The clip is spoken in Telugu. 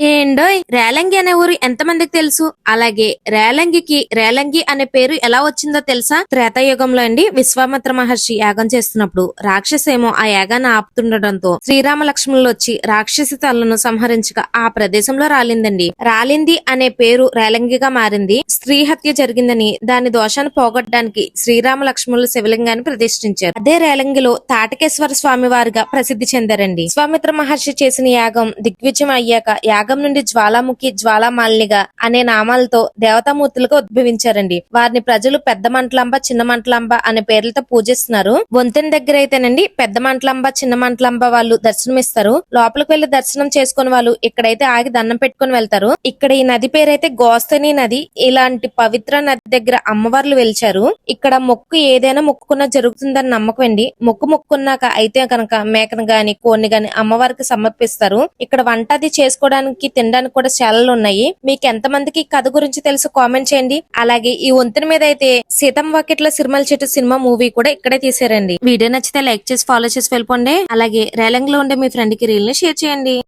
ఏండోయ్ రేలంగి అనే ఊరు ఎంతమందికి తెలుసు? అలాగే రేలంగికి రేలంగి అనే పేరు ఎలా వచ్చిందో తెలుసా? త్రేతాయుగంలో అండి విశ్వామిత్ర మహర్షి యాగం చేస్తున్నప్పుడు. రాక్షసేమో ఆ యాగాన్ని ఆపుతుండటంతో శ్రీరామ లక్ష్మణులు వచ్చి రాక్షసి తలను సంహరించగా ఆ ప్రదేశంలో రాలిందండి. రాలింది అనే పేరు రేలంగిగా మారింది. స్త్రీ హత్య జరిగిందని దాని దోషాన్ని పోగొట్టడానికి శ్రీరామ లక్ష్మణులు శివలింగాన్ని ప్రతిష్ఠించారు. అదే రేలంగిలో తాటకేశ్వర స్వామి వారిగా ప్రసిద్ధి చెందారండి. విశ్వామిత్ర మహర్షి చేసిన యాగం దిగ్విజయం అయ్యాక యాగం నుండి జ్వాలాముఖి జ్వాలామాలినిగా అనే నామాలతో దేవతామూర్తులుగా ఉద్భవించారండి. వారిని ప్రజలు పెద్ద మంటలాంబ చిన్న మంటలాంబ అనే పేర్లతో పూజిస్తున్నారు. వంతెన దగ్గర అయితేనండి పెద్ద మంటలాంబ చిన్న మంటలాంబ వాళ్ళు దర్శనమిస్తారు. లోపలికి వెళ్ళి దర్శనం చేసుకుని వాళ్ళు ఇక్కడైతే ఆగి దండం పెట్టుకుని వెళ్తారు. ఇక్కడ ఈ నది పేరైతే గోస్తని నది. ఇలాంటి పవిత్ర నది దగ్గర అమ్మవార్లు వెలిచారు. ఇక్కడ మొక్కు ఏదైనా మొక్కుకున్నా జరుగుతుందని నమ్మకం అండి. మొక్కు మొక్కున్నాక అయితే కనుక మేకను గాని కోడిని గాని అమ్మవారికి సమర్పిస్తారు. ఇక్కడ వంట అది చేసుకోవడానికి తినడానికి కూడా శాలలు ఉన్నాయి. మీకు ఎంత మందికి కథ గురించి తెలుసు కామెంట్ చేయండి. అలాగే ఈ వంతెన మీద అయితే సీతం వాకిట్ల సిరిమల చెట్టు సినిమా మూవీ కూడా ఇక్కడే తీసారండి. వీడియో నచ్చితే లైక్ చేసి ఫాలో చేసి వెళ్ళిపోండి. అలాగే రేలంగ్లో ఉండే మీ ఫ్రెండ్కి రీల్ని షేర్ చేయండి.